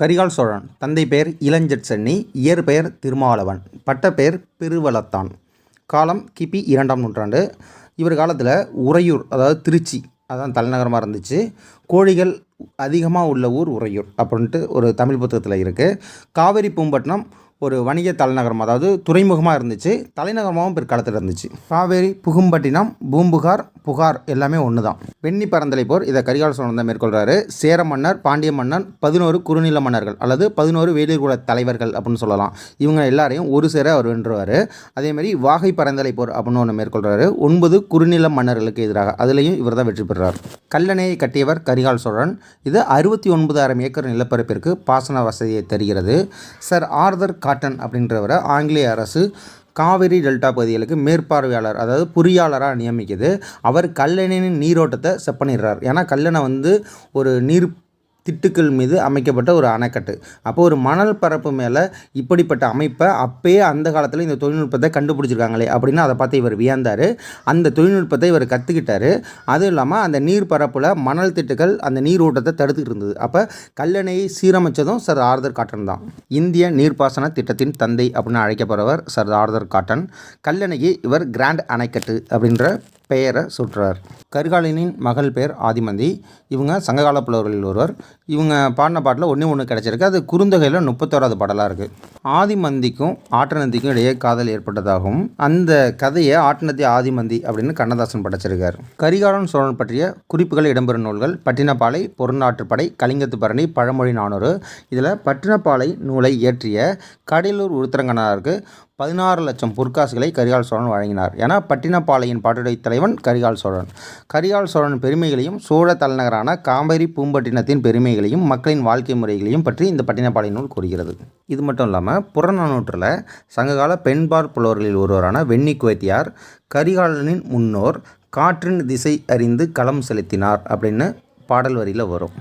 கரிகால் சோழன். தந்தை பெயர் இளஞ்சட் சென்னி இயற்பெயர் திருமாவளவன் பட்டப்பெயர் பெருவளத்தான் காலம் கிபி இரண்டாம் நூற்றாண்டு. இவர் காலத்தில் உறையூர் அதாவது திருச்சி அதான் தலைநகரமாக இருந்துச்சு. கோழிகள் அதிகமாக உள்ள ஊர் உறையூர் அப்படின்ட்டு ஒரு தமிழ் புத்தகத்தில் இருக்குது காவேரி பூம்பட்டினம் ஒரு வணிக தலைநகரம் அதாவது துறைமுகமாக இருந்துச்சு. தலைநகரமாகவும் பிற்காலத்தில் இருந்துச்சு. காவேரி புகும்பட்டினம் பூம்புகார் புகார் எல்லாமே ஒன்று தான் வெண்ணி பரந்தலை போர் இதை கரிகால சோழன் தான் மேற்கொள்கிறாரு சேர மன்னர் பாண்டிய மன்னன் பதினோரு குறுநில மன்னர்கள் அல்லது பதினோரு வேலூர் குல தலைவர்கள் அப்படின்னு சொல்லலாம். இவங்க எல்லாரையும் ஒரு சேர அவர் வென்றுவார். அதேமாதிரி வாகை பரந்தலை போர் அப்படின்னு ஒன்று மேற்கொள்கிறாரு ஒன்பது குறுநில மன்னர்களுக்கு எதிராக அதுலேயும் இவர் தான் வெற்றி பெறுறார். கல்லணையை கட்டியவர் கரிகால் சோழன். இது அறுபத்தி ஒன்பதாயிரம் ஏக்கர் நிலப்பரப்பிற்கு பாசன வசதியை தருகிறது. சர் ஆர்தர் காட்டன் அப்படின்றவரை ஆங்கிலேய அரசு காவிரி டெல்டா பகுதிகளுக்கு மேற்பார்வையாளர் அதாவது பொறியாளராக நியமிக்குது. அவர் கல்லணையின் நீரோட்டத்தை செப்பனிடுறார். ஏன்னா கல்லணை வந்து ஒரு நீர் திட்டுக்கள் மீது அமைக்கப்பட்ட ஒரு அணைக்கட்டு. அப்போ ஒரு மணல் பரப்பு மேலே இப்படிப்பட்ட அமைப்பை அப்பயே அந்த காலத்தில் இந்த தொழில்நுட்பத்தை கண்டுபிடிச்சிருக்காங்களே அப்படின்னு அதை பார்த்து இவர் வியந்தார். அந்த தொழில்நுட்பத்தை இவர் கற்றுக்கிட்டாரு அதுவும் இல்லாமல் அந்த நீர் பரப்பில் மணல் திட்டுகள் அந்த நீர் ஓட்டத்தை தடுத்துக்கிட்டு இருந்தது. அப்போ கல்லணையை சீரமைச்சதும் சர் ஆர்தர் காட்டன் தான். இந்திய நீர்ப்பாசன திட்டத்தின் தந்தை அப்படின்னு அழைக்கப்படுறவர் சர் ஆர்தர் காட்டன். கல்லணையை இவர் கிராண்ட் அணைக்கட்டு அப்படின்ற பெயரை சுற்றார். கரிகாலனின் மகள் பெயர் ஆதிமந்தி. இவங்க சங்ககால புலவர்களில் ஒருவர். இவங்க பாடின பாட்டில் ஒன்றே ஒன்று கிடச்சிருக்கு. அது குறுந்தொகையில் முப்பத்தோராது பாடலாக இருக்குது ஆதிமந்திக்கும் ஆட்டநந்திக்கும் இடையே காதல் ஏற்பட்டதாகவும் அந்த கதையை ஆட்டநந்தி ஆதிமந்தி அப்படின்னு கண்ணதாசன் படைச்சிருக்கார். கரிகாலன் சோழன் பற்றிய குறிப்புகள் இடம்பெறும் நூல்கள் பட்டினப்பாலை பொருநாட்டுப்படை கலிங்கத்து பரணி பழமொழி நானூறு. இதில் பட்டினப்பாலை நூலை இயற்றிய கடலூர் உருத்திரங்கனாருக்கு பதினாறு லட்சம் பொற்காசுகளை கரிகால் சோழன் வழங்கினார் என பட்டினப்பாளையின் பாட்டுடை தலைவன் கரிகால் சோழன். கரிகால் சோழன் பெருமைகளையும் சோழ தலைநகரான காம்பேரி பூம்பட்டினத்தின் பெருமைகளையும் மக்களின் வாழ்க்கை முறைகளையும் பற்றி இந்த பட்டினப்பாளை நூல் கூறுகிறது. இது மட்டும் இல்லாமல் புறநானூற்றில் சங்ககால பெண்பார் புலவர்களில் ஒருவரான வெண்ணி குவைத்தியார் கரிகாலனின் முன்னோர் காற்றின் திசை அறிந்து களம் செலுத்தினார் அப்படின்னு பாடல் வரியில் வரும்.